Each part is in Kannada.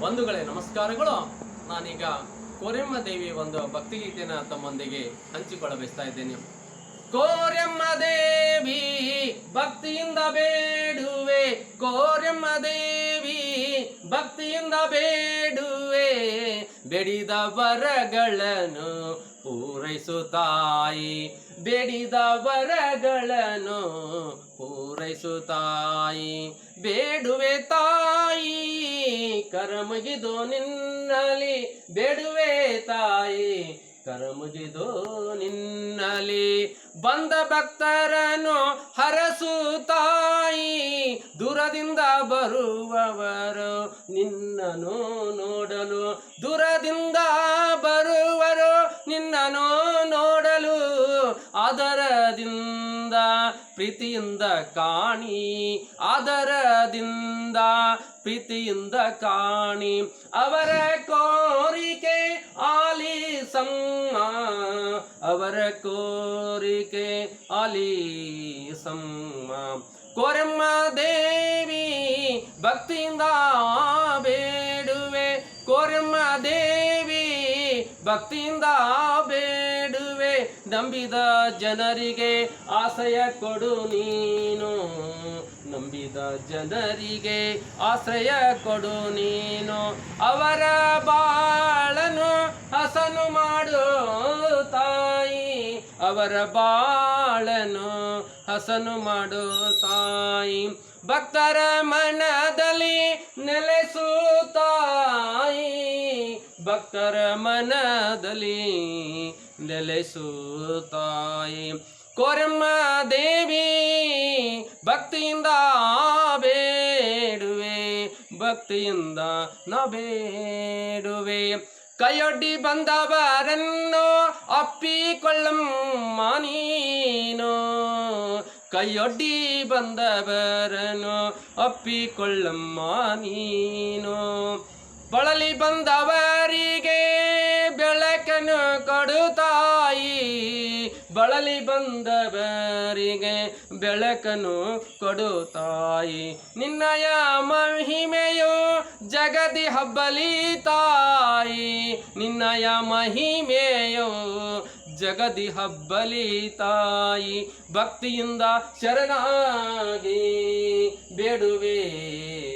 ಬಂಧುಗಳೇ, ನಮಸ್ಕಾರಗಳು. ನಾನೀಗ ಕೋರೆಮ್ಮ ದೇವಿ ಒಂದು ಭಕ್ತಿಗೀತೆನ ತಮ್ಮೊಂದಿಗೆ ಹಂಚಿಕೊಳ್ಳ ಬಯಸ್ತಾ ಇದ್ದೇನೆ. ಕೋರೆಮ್ಮ ದೇವಿ, ಭಕ್ತಿಯಿಂದ ಬೇಡುವೆ. ಕೋರೆಮ್ಮ ದೇವಿ ಭಕ್ತಿಯಿಂದ ಬೇಡುವೆ, ಬೆಡಿದ ವರಗಳನ್ನು ಪೂರೈಸು ತಾಯಿ. ಬೇಡಿದ ವರಗಳನ್ನು ಪೂರೈಸು ತಾಯಿ. ಬೇಡುವೆ ತಾಯಿ, ಕರಮಗಿದು ನಿನ್ನಲಿ ಬೇಡುವೆ ತಾಯಿ. ಕರಮುಗಿದು ನಿನ್ನಲಿ ಬಂದ ಭಕ್ತರನು ಹರಸು ತಾಯಿ. ದೂರದಿಂದ ಬರುವವರು ನಿನ್ನನು ನೋಡಲು. ದೂರದಿಂದ ಬರುವರು ನಿನ್ನನು ನೋಡಲು. ಅದರದಿಂದ ಪ್ರೀತಿಯಿಂದ ಕಾಣಿ. ಅದರದಿಂದ ಪ್ರೀತಿಯಿಂದ ಕಾಣಿ. ಅವರ ಕೋರಿಕೆ ಅವರ ಕೋರಿಕೆ ಆಲಿಸಮ್ಮ ಕೋರಮ್ಮ ದೇವಿ, ಭಕ್ತಿಯಿಂದ ಬೇಡುವೆ. ಕೋರಮ್ಮ ದೇವಿ, ಭಕ್ತಿಯಿಂದ ಬೇಡುವೆ. ನಂಬಿದ ಜನರಿಗೆ ಆಶ್ರಯ ಕೊಡು ನೀನು. ನಂಬಿದ ಜನರಿಗೆ ಆಶ್ರಯ ಕೊಡು ನೀನು. ಅವರ ಬಾಳನು ಹಸನು ಮಾಡು. ಅವರ ಬಾಳನು ಹಸನು ಮಾಡು ತಾಯಿ. ಭಕ್ತರ ಮನದಲ್ಲಿ ನೆಲೆಸು ತಾಯಿ. ಭಕ್ತರ ಮನದಲ್ಲಿ ನೆಲೆಸು ತಾಯಿ. ಕೊರಮ್ಮ ದೇವಿ, ಭಕ್ತಿಯಿಂದ ಬೇಡುವೆ, ಭಕ್ತಿಯಿಂದ ನ ಬೇಡುವೆ ಕೈಯೊಡ್ಡಿ ಬಂದವರನ್ನು ಅಪ್ಪಿಕೊಳ್ಳಮ್ಮ ನೀನು ಕೈಯೊಡ್ಡಿ ಬಂದವರನ್ನು ಅಪ್ಪಿಕೊಳ್ಳಮ್ಮ ನೀನು ಬಳಲಿ ಬಂದವರಿಗೆ ಬೆಳಕನ್ನು ಕೊಡು ತಾಯಿ ಬಳಲಿ ಬಂದವರಿಗೆ ಬೆಳಕನು ಕೊಡು ತಾಯಿ. ನಿನ್ನಯ ಮಹಿಮೆಯು ಜಗದಿ ಹಬ್ಬಲಿ ತಾಯಿ. ನಿನ್ನಯ ಮಹಿಮೆಯು ಜಗದಿ ಹಬ್ಬಲಿ ತಾಯಿ. ಭಕ್ತಿಯಿಂದ ಶರಣಾಗಿ ಬೇಡುವೆ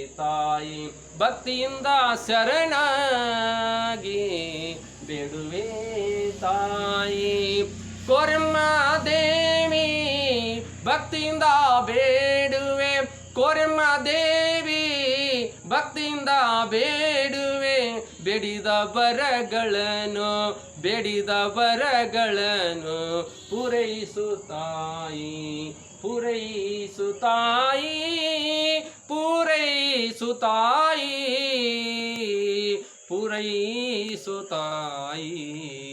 ತಾಯಿ. ಭಕ್ತಿಯಿಂದ ಶರಣಾಗಿ ಬೇಡುವೆ ತಾಯಿ. ಕೋರಮ್ಮ ದೇವಿ ಭಕ್ತಿಯಿಂದ ಬೇಡುವೆ. ಕೋರಮ್ಮ ದೇವಿ ಭಕ್ತಿಯಿಂದ ಬೇಡುವೆ. ಬೇಡಿದ ಬರಗಳನ್ನು ಬೇಡಿದ ಬರಗಳನ್ನು ಪೂರೈಸು ತಾಯಿ ಪೂರೈಸು ತಾಯಿ ಪೂರೈಸು ತಾಯಿ ಪೂರೈಸು ತಾಯಿ.